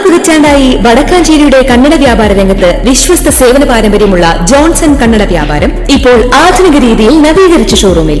പതിറ്റാണ്ടായി വടക്കാഞ്ചേരിയുടെ കന്നഡ വ്യാപാര രംഗത്ത് വിശ്വസ്ത സേവന പാരമ്പര്യമുള്ള ജോൺസൺ കന്നഡ വ്യാപാരം ഇപ്പോൾ ആധുനിക രീതിയിൽ നവീകരിച്ച ഷോറൂമിൽ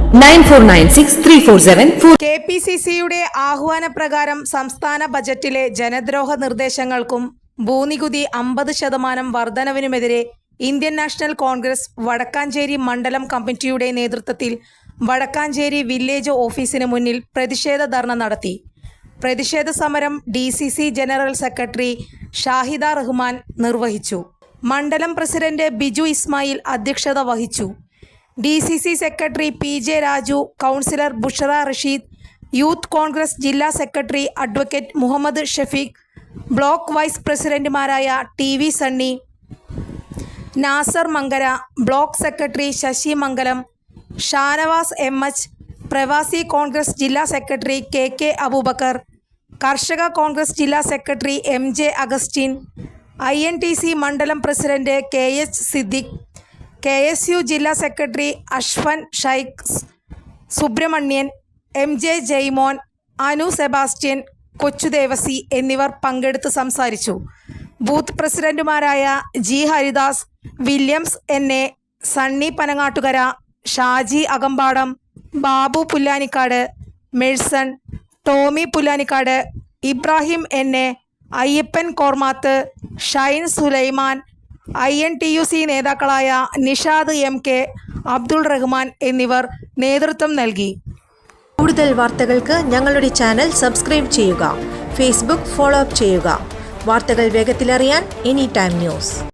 nine four K P C സിയുടെ ആഹ്വാനപ്രകാരം സംസ്ഥാന ബജറ്റിലെ ജനദ്രോഹ നിർദ്ദേശങ്ങൾക്കും ഭൂനികുതി അമ്പത് ശതമാനം വർധനവിനുമെതിരെ ഇന്ത്യൻ നാഷണൽ കോൺഗ്രസ് വടക്കാഞ്ചേരി മണ്ഡലം കമ്മിറ്റിയുടെ നേതൃത്വത്തിൽ വടക്കാഞ്ചേരി വില്ലേജ് ഓഫീസിന് മുന്നിൽ പ്രതിഷേധ ധർണ നടത്തി. പ്രതിഷേധ സമരം D C C general secretary Shahida Rahman നിർവഹിച്ചു. മണ്ഡലം പ്രസിഡന്റ് ബിജു ഇസ്മായിൽ അധ്യക്ഷത വഹിച്ചു. D C C secretary P J Raju councillor Bushara Rasheed youth Congress ജില്ലാ secretary advocate Muhammad Shafeeq block vice പ്രസിഡന്റുമാരായ T V Sunny Nasar Mankara block secretary Sasi Mangalam Shanavas M H പ്രവാസി കോൺഗ്രസ് ജില്ലാ secretary K K Abubakar കർഷക കോൺഗ്രസ് ജില്ലാ secretary M J Augustine I N T C മണ്ഡലം president K H Siddique K S U ജില്ലാ secretary Ashfan Shaikh Subramanian M J Jaimon Anu Sebastian Kochudevassy എന്നിവർ പങ്കെടുത്ത് സംസാരിച്ചു. Booth പ്രസിഡന്റുമാരായ G Haridas Williams N A Sunny Panangattukara Shaji Akampadam Babu Pullanikkad Merson Tomy Pullanikkad Ibrahim N A Ayyappan Kormath Shine Sulaiman I N T U C നേതാക്കളായ Nishad M K Abdul Rahman എന്നിവർ നേതൃത്വം നൽകി. കൂടുതൽ വാർത്തകൾക്ക് ഞങ്ങളുടെ ചാനൽ സബ്സ്ക്രൈബ് ചെയ്യുക Facebook follow up ചെയ്യുക. വാർത്തകൾ വേഗത്തിലറിയാൻ എനി ടൈം ന്യൂസ്.